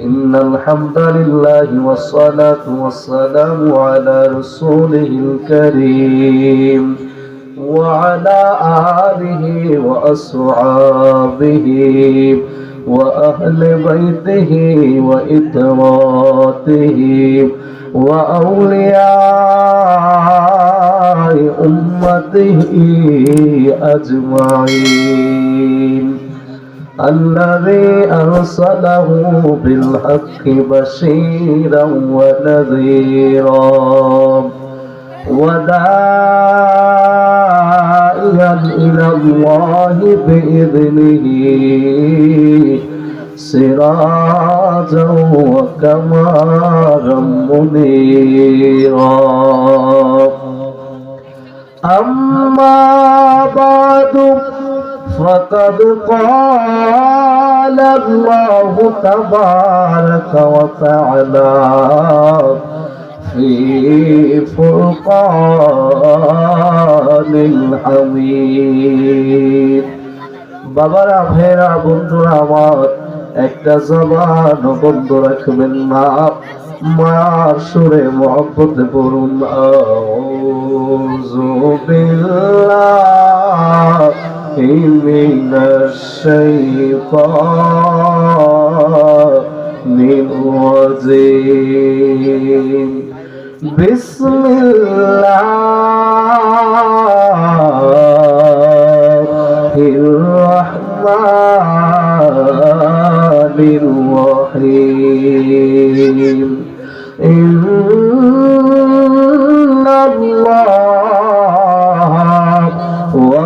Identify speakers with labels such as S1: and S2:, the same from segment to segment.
S1: إن الحمد لله والصلاة والسلام على رسوله الكريم وعلى آله وأصحابه وأهل بيته وإتراته وأولياء أمته أجمعين. الذي أرسله بالحق بشيرا ونذيرا وداعيا إلى الله بإذنه سراجا وكمارا منيرا. أما بعد فقد قال الله تبارك وتعالى في فرقان الحميد বাবারা ভেরা বন্ধুরা আমার একটা জবান বন্ধ রাখবেন না মার সুরে মহব্বতে পড়ুন আউযু বিল্লাহি من الشيطان الرجيم بسم الله الرحمن الرحيم إن الله هو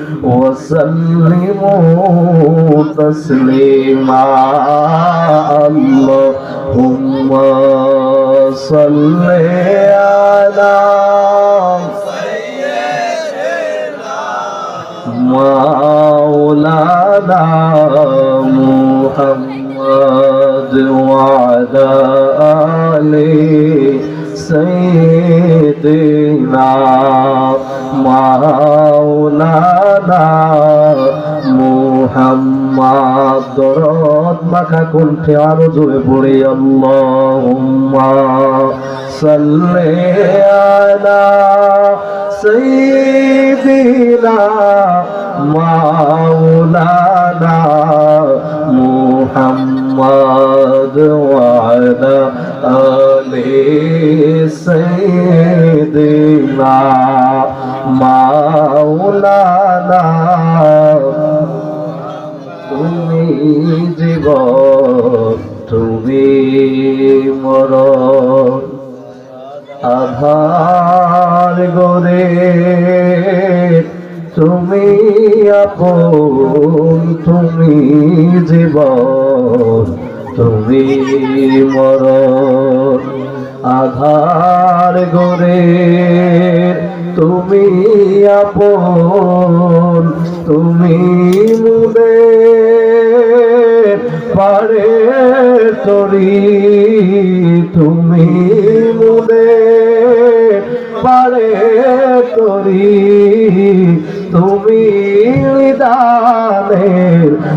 S1: وسلموا تسليما اللهم صل على مولانا محمد وعلى آله سيدنا مولانا মুহাম্মদ দরদ মাখা কণ্ঠে আরো জোরে পড়ে আল্লাহুম্মা সাল্লি আলা সাইয়্যিদিনা মাওলানা মুহাম্মদ ওয়া আলা আলি সাইয়্যিদিনা মাওলানা তুমি জীব তুমি মরণ আধার গরে তুমি আপন তুমি জীব তুমি মরণ আধার গরে তুমি আপন, তুমি মুদে পারে তরি, তুমি মুদে পারে তরি, তুমি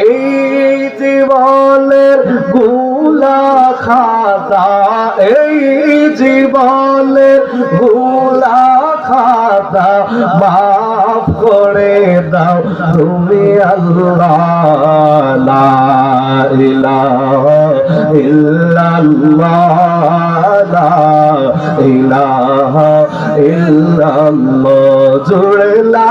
S1: এই জীবনেরগুলা খাতা এই জীবনেরগুলা খাতা মাফ করে দাও তুমি আল্লাহ ইলাহা ইল্লাল্লাহ জুড়ে লা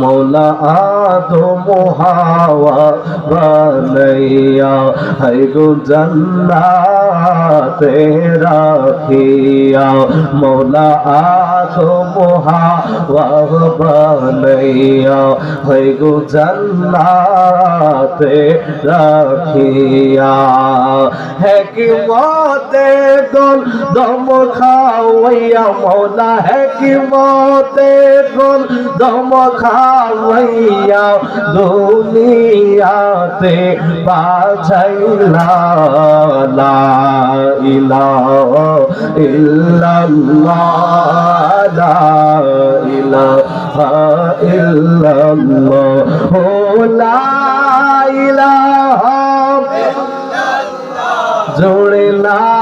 S1: মৌলা আদম হাওয়া বানাইয়া হাই গো জান্নাতে রাখিয়া। মৌলা আদম হাওয়া বানাইয়া হাই গো জান্নাতে রাখিয়া। হেকিমতে গল দম খাওয়াইয়া মৌলা হেকিমতে গল দম খাওয়াইয়া দুনিয়াতে বাছাইলা ইল্লাল্লাহ লা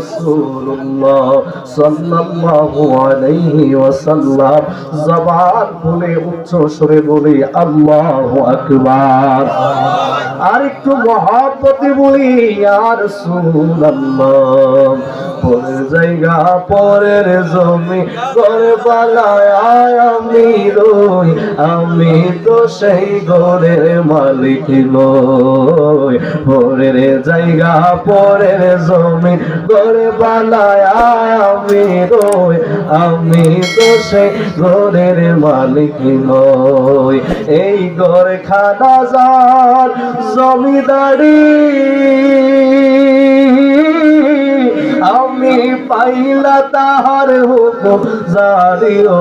S1: মুহাম্মাদুর সাল্লাল্লাহু আলাইহি ওয়াসাল্লাম। জবান খুলে, উচ্চ স্বরে বলি, আল্লাহু আকবার। আর একটু মহাপতি বলি আর রাসূলুল্লাহ। পরের জায়গা, পরের জমি ঘরে পালায় আমি রই। আমি তো সেই ঘরের মালিক নই। পরের জায়গা পরের জমি ঘরে পালায় আমি রই আমি তো সেই ঘরের মালিক নই। এই ঘরে খানা যার জমিদারি। আমি পাইলা তাহার হুকুম জারিও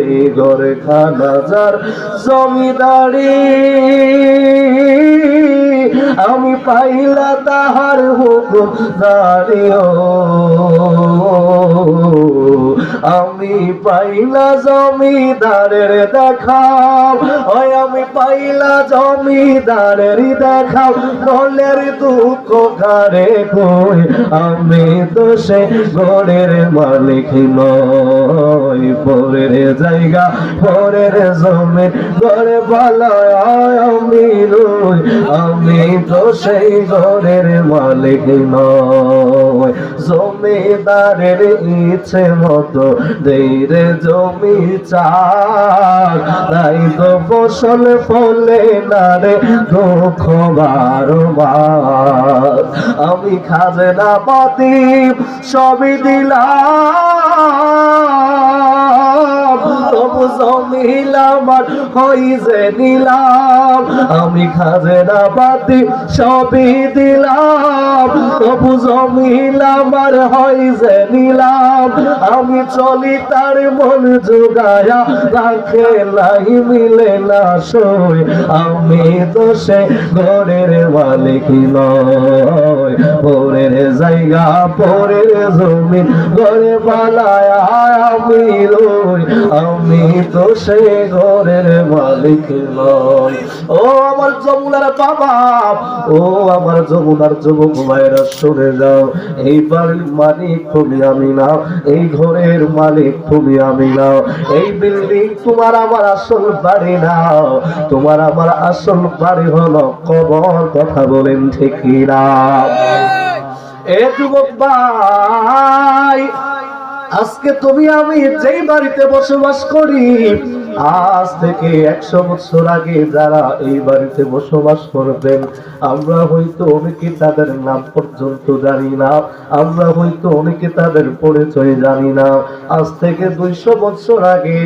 S1: এই ঘরে খানা যার জমিদারি। আমি পাইলা তাহার হুকুম জারিও আমি পাইলা জমিদারের দেখাও। ওই আমি পাইলা জমিদারের দেখাও। বলের দুঃখ ঘরে কই আমি তো সে ঘরের মালিক নই। পরের জায়গা, পরের জমি ঘরে পালায় আমি নই। আমি তো সেই ঘরের মালিক নয়। জমিদারের ইচ্ছে মতো দেইরে জমি চার তাই তো ফসল ফলে না রে দুঃখ বারবার আমি খাজনা পাতি সবই দিলাম। তবু জমিল আমার, হই যে নিলাম। আমি খাজেনা বাদি সবই দিলাম। তবু জমিল আমার, হই যে নিলাম। আমি চলি তার মন জোগায়া, রাখে নাই মিলে না সই। আমি তো সে ঘরের মালিক নয় জায়গা পরের জমিন ঘরে বালায় আমি রই আমি দোষে ঘরের মালিক নয় ও আমার যমুনার বাবা, ও আমার যমুনার যুবক ভাইরা শুনে যাও। এই বাড়ির মালিক তুমি আমি না এই ঘরের মালিক তুমি আমি না এই বিল্ডিং তোমার আমার আসল বাড়ি না তোমার আমার আসল বাড়ি হলো কবর, কথা বলেন ঠিক না এ যুবক ভাই আজকে তুমি, আমি যেই বাড়িতে বসবাস করি, আজ থেকে একশো বছর আগে যারা এই বাড়িতে বসবাস করবেন, আমরা হয়তো অনেকে তাদের নাম পর্যন্ত জানি না, আমরা হয়তো অনেকে তাদের পরিচয় জানি না। আজ থেকে দুইশো বছর আগে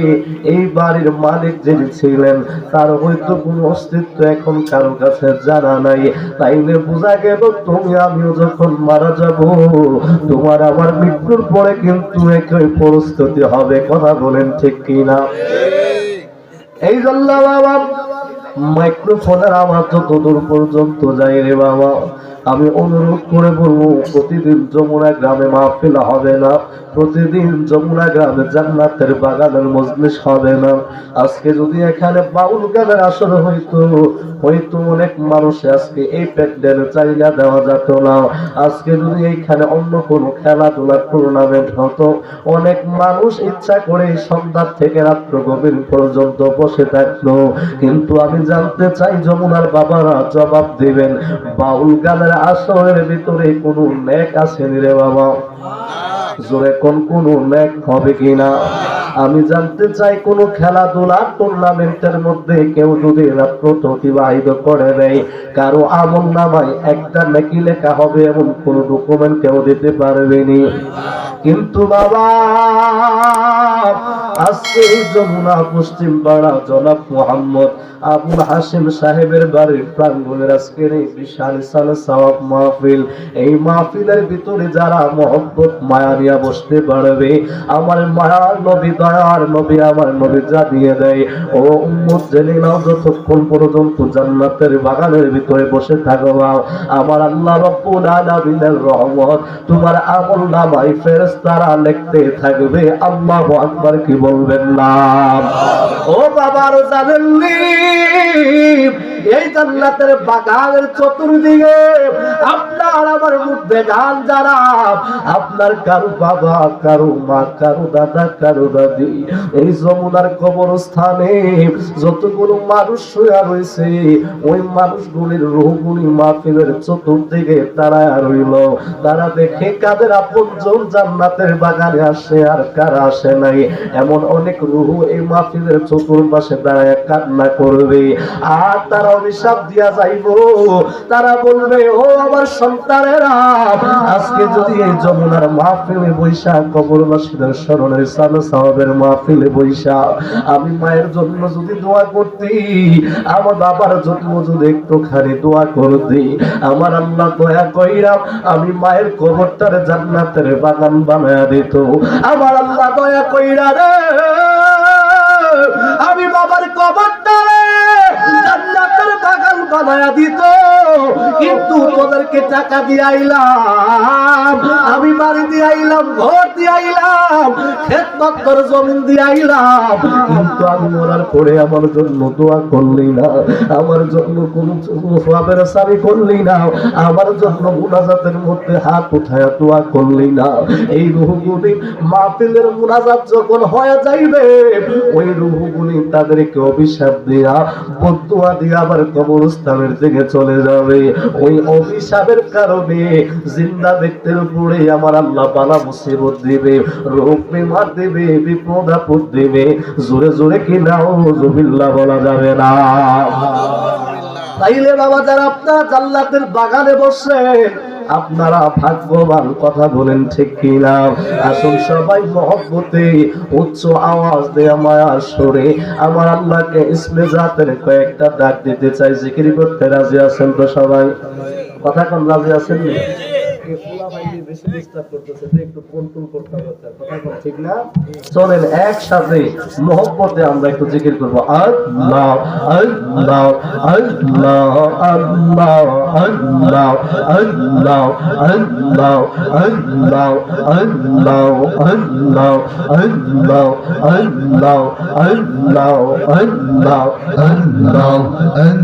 S1: এই বাড়ির মালিক যিনি ছিলেন, তার হয়তো কোনো অস্তিত্ব এখন কারও কাছে জানা নাই। তাইলে বোঝা গেল, তুমি, আমিও যখন মারা যাব, তোমার আমার মৃত্যুর পরে কিন্তু একই পরিস্থিতি হবে, কথা বলেন ঠিক কিনা? এই জন্য বাবা মাইক্রোফোনের আমার তো দূর পর্যন্ত যাই রে বাবা। আমি অনুরোধ করে বলব, প্রতিদিন যমুনা গ্রামে মাহফিল হবে না। প্রতিদিন যমুনা গ্রামে জান্নাতের বাগানের মজলিস হবে না। আজকে যদি এখানে বাউল গানের আসর হইতো হয়তো অনেক মানুষ আজকে এই প্যান্ডেলে চাইনা দেওয়া যেত না। আজকে যদি এইখানে অন্য কোনো খেলাধুলার টুর্নামেন্ট হতো, অনেক মানুষ ইচ্ছা করে সন্ধ্যা থেকে রাত্র গভীর পর্যন্ত বসে থাকল কিন্তু আমি জানতে চাই, যমুনার বাবারা জবাব দিবেন, বাউল গানের আসরের ভিতরে কোন ন্যাক আছে রে বাবা? জোরে কোন কোন ন্যাক হবে কিনা? আমি জানতে চাই কোন খেলাধুলা টুর্নামেন্টের মধ্যে কেউ যদি রাত্রটা অতিবাহিত করে দেয় কারও আমল নামায় একটা নাকি লেখা হবে এমন কোন ডকুমেন্ট কেউ দিতে পারবেনি কিন্তু বাবা, আজকে যমুনা, পশ্চিম পাড়া, জনাব মোহাম্মদ আবুল হাসিম সাহেবের বাড়ির প্রাঙ্গণের আজকের এই বিশাল সাল সওয়াব মাহফিল, এই মাহফিলের ভিতরে যারা মহব্বত, মায়া বসতে পারবে, আমার মায়ার নবী দয়ার নবী আমার নবী যা দিয়ে ও উম্মত, জেনে যতক্ষণ পর্যন্ত জান্নাতের বাগানের ভিতরে বসে থাকবা আমার আল্লাহ রব্বুল আলামিনের রহমত, তোমার আমল নামাই ফেরেশতারা লিখতে থাকবে, আল্লাহু আকবার কি বলবেন না? ও বাবার জানেননি এই জান্নাতের বাগানের চতুর্দিকে আপনার আমার মধ্যে গান যারা, আপনার কারও বাবা, কারও মা, কারও দাদা, কারও দাদি, এই যমুনার কবরস্থানে যতগুলো মানুষ শুয়ে রয়েছে, ওই মানুষগুলির রোহগুলি মাহফিলের চতুর্দিকে তারা রইল। তারা দেখে কাদের আপনজন জান্নাতের বাগানে আসে আর কারা আসে নাই। এমন অনেক রুহ এই মাহফিলের চতুর্পাশে দাঁড়ায় কান্না করবে। আর তারা অভিশাপ দিয়া যাইব। তারা বলবে, ও আমার সন্তানেরা, আজকে যদি এই যমুনার মাহফিলে বৈশাখ কবরবাসীদের স্মরণের সাল সাহাবের মাহফিলে বৈশাখ, আমি মায়ের জন্য যদি দোয়া করতি, আমার বাবার জন্য যদি একটুখানি দোয়া করতি, আমার আল্লাহ দয়া কইরা আমি মায়ের কবরটারে জান্নাতের বাগান বানায়া দিত। আমার আল্লাহ দয়া কইরা রে, আমি বাবার কবরটারে বানায়া দিত কিন্তু তোদেরকে টাকা দিয়ে আইলাম। আমি বাড়ি দিয়ে আইলাম, ঘর দিয়ে আইলাম জমিন দিয়ে আইলাম। কিন্তু আমি মরার পরে আমার জন্য দোয়া করলি না, আমার জন্য কোন সবের সারি করলি না আমার জন্য মুনাজাতের মধ্যে হাত উঠায় দোয়া করলি না এই রুহগুলি মুনাজাত যখন হয়ে যাইবে ওই রুহগুলি তাদেরকে অভিশাপ দিয়া বদুয়া দিয়ে আবার কবরস্থানের দিকে চলে যাবে ওই অভিশাপের কারণে জিন্দা ব্যক্তির উপরে আমার আল্লাহ বালা মুসিবত দিবে রোগ বিমার দিবে বিপদ আপদ দিবে। জোরে জোরে কি নাও জবিল্লা বলা যাবে না। তাইলে বাবা যারা আপনার জান্নাতের বাগানে বসে আপনারা ভাগ্যবান কথা বলেন ঠিক কিনা আসুন সবাই মহব্বতে উচ্চ আওয়াজ দেয়া আমার সরে আমার আল্লাহকে ইসমে জাতের কয়েকটা ডাক দিতে চাই। জিকির করতে রাজি আছেন তো সবাই? কথা কোন রাজি আছেন? নি? বেশি disturb করতেছে, তো একটু control করতে হবে তার। কথা কোন ঠিক না? চলেন একসাথে মহব্বতে আমরা একটু জিকির করব আল্লাহ আল্লাহ আল্লাহ আল্লাহ আল্লাহ আল্লাহ আল্লাহ আল্লাহ আল্লাহ আল্লাহ আল্লাহ আল্লাহ আল্লাহ আল্লাহ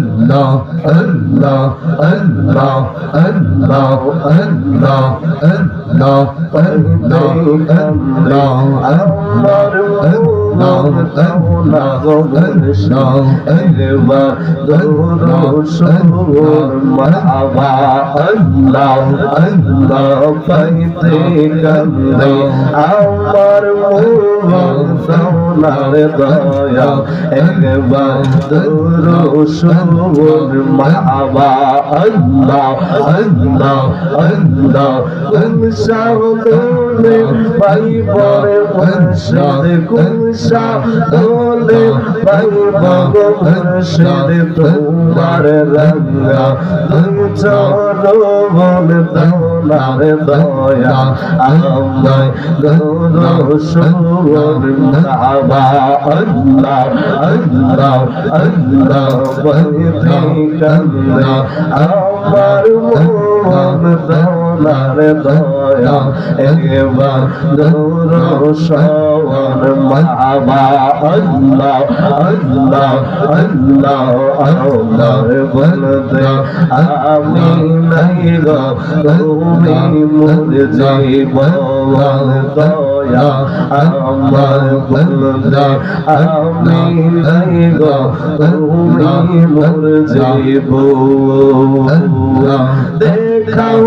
S2: Allah, Allah, Allah, Allah, Allah, Allah,
S1: الله الله الله الله আমার মোলার দয়া একবার সুর মাবা আল্লাহ আল্লাহ আল্লাহ kun şahdole bay bare kun şahde kun şahdole bay bare kun şahde তোমার রঙ্গা তুমি চলো বলে তোমার দয়া আমায় গৌর আমার মন তোমার দয়া একবার দৌড় সওয়ার মাবা আল্লাহ আল্লাহ আল্লাহ আল্লাহ বলতে আমি নাই গো তুমি আমি নাই গো তুমি দেখাও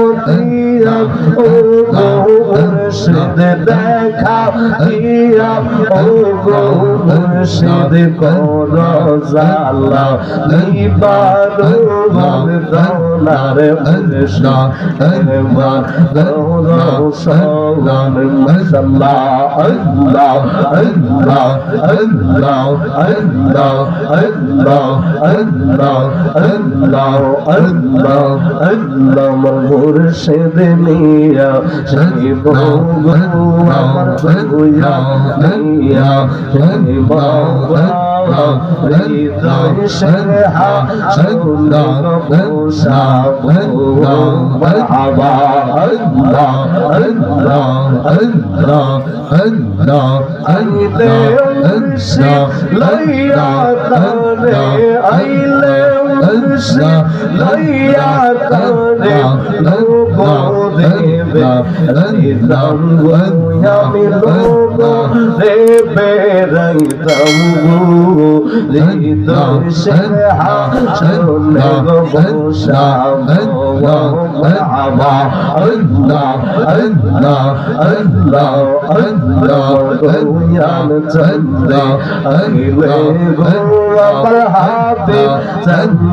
S1: দিয়া ও গো মুর্শিদ দেখাও দিয়া ও গো মুর্শিদ কর জালা ইবাদু বল দৌলার মুর্শিদ একবার দৌলার সালাম মাশাআল্লাহ আল্লাহ আল্লাহ আল্লাহ আল্লাহ আল্লাহ আল্লাহ আল্লাহ আল্লাহ আল্লাহ আমার মুর্শিদ liya sani bhava bhava liya sani bhava Sangha Sangha Sangha Merhaba Allah Allah Allah Allah Allah Allah Leyla Tane Ayle সে লইয়া তারে লোগো দেবে রঙ আমি লোগো দেবে রঙ তমু হৃদয় সে হাসর লোগো শাম আবা আল্লাহ আল্লাহ আল্লাহ আল্লাহ দুনিয়ান চন্দ্র আল্লাহ আল্লাহ পরহাতে চন্দ্র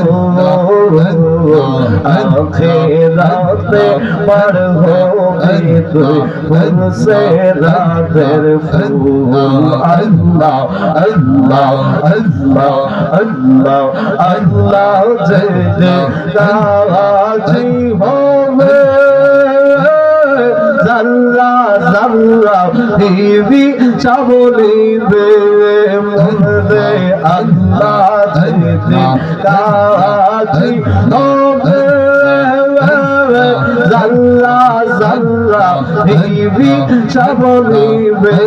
S1: রাতে পড়ো তুমসে রাতের আল্লাহ আল্লাহ আল্লাহ আল্লাহ আল্লাহ জয় জয় কাজ হবে আল্লাহ জাল্লাহ দিবি সাবলিবে মন্দে আল্লাহ জিতে কাজি তোমে জাল্লাহ জাল্লাহ দিবি সাবলিবে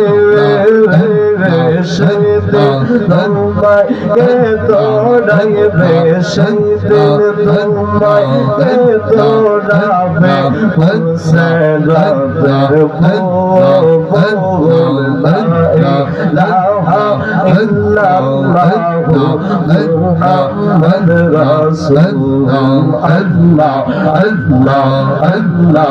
S1: সেদিন তোমায় কে দৌড়াইবে সেদিন তোমায় কে দৌড়াবে সে রাতের ফুল লা ইলাহা ইল্লাল্লাহু মুহাম্মদ রাসূলুল্লাহ আল্লাহ আল্লাহ আল্লাহ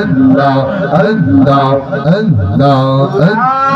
S1: আল্লাহ
S2: Allah, Allah,